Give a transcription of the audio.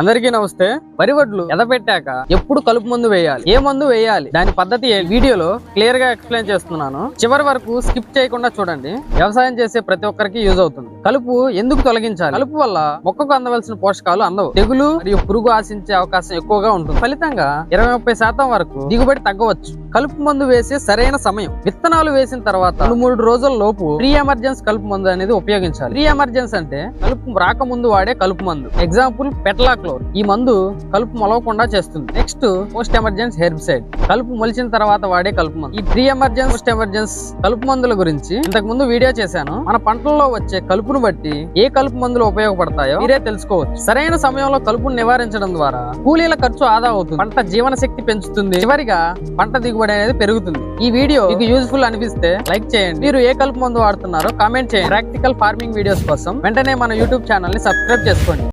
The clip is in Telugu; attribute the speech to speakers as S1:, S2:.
S1: అందరికీ నమస్తే. వరి వడ్లు ఎదపెట్టాక ఎప్పుడు కలుపు మందు వేయాలి? ఏ మందు వేయాలి? దాని పద్ధతి వీడియోలో క్లియర్గా ఎక్స్ప్లెయిన్ చేస్తున్నాను. చివరి వరకు స్కిప్ చేయకుండా చూడండి. వ్యవసాయం చేసే ప్రతి ఒక్కరికి యూజ్ అవుతుంది. కలుపు ఎందుకు తొలగించాలి? కలుపు వల్ల మొక్కకు అందవలసిన పోషకాలు అందవు. తెగులు మరియు పురుగు ఆశించే అవకాశం ఎక్కువగా ఉంటుంది. ఫలితంగా ఇరవై ముప్పై శాతం వరకు దిగుబడి తగ్గవచ్చు. కలుపు మందు వేసే సరైన సమయం. విత్తనాలు వేసిన తర్వాత రెండు మూడు రోజుల లోపు ప్రీ ఎమర్జెన్స్ కలుపు మందు అనేది ఉపయోగించాలి. ప్రీ ఎమర్జెన్స్ అంటే కలుపు రాకముందు వాడే కలుపు మందు. ఎగ్జాంపుల్ పెట్లాక్ పెటలాక్లోర్ ఈ మందు కలుపు మొలవకుండా చేస్తుంది. Next post emergence herbicide. కలుపు మొలిచిన తర్వాత వాడే కలుపు మందు. ఈ ప్రీ ఎమర్జెన్స్ పోస్ట్ ఎమర్జెన్స్ కలుపు మందుల గురించి ఇంతకు ముందు వీడియో చేశాను. మన పంటల్లో వచ్చే కలుపును బట్టి ఏ కలుపు మందులు ఉపయోగపడతాయో మీరే తెలుసుకోవచ్చు. సరైన సమయంలో కలుపును నివారించడం ద్వారా కూలీల ఖర్చు ఆదా అవుతుంది. పంట జీవన శక్తి పెంచుతుంది. చివరిగా పంట దిగుబడి అనేది పెరుగుతుంది. ఈ వీడియో మీకు యూజ్ఫుల్ అనిపిస్తే లైక్ చేయండి. మీరు ఏ కలుపు మందు వాడుతున్నారో కామెంట్ చేయండి. ప్రాక్టికల్ ఫార్మింగ్ వీడియోస్ కోసం వెంటనే మన యూట్యూబ్ ఛానల్ని సబ్స్క్రైబ్ చేసుకోండి.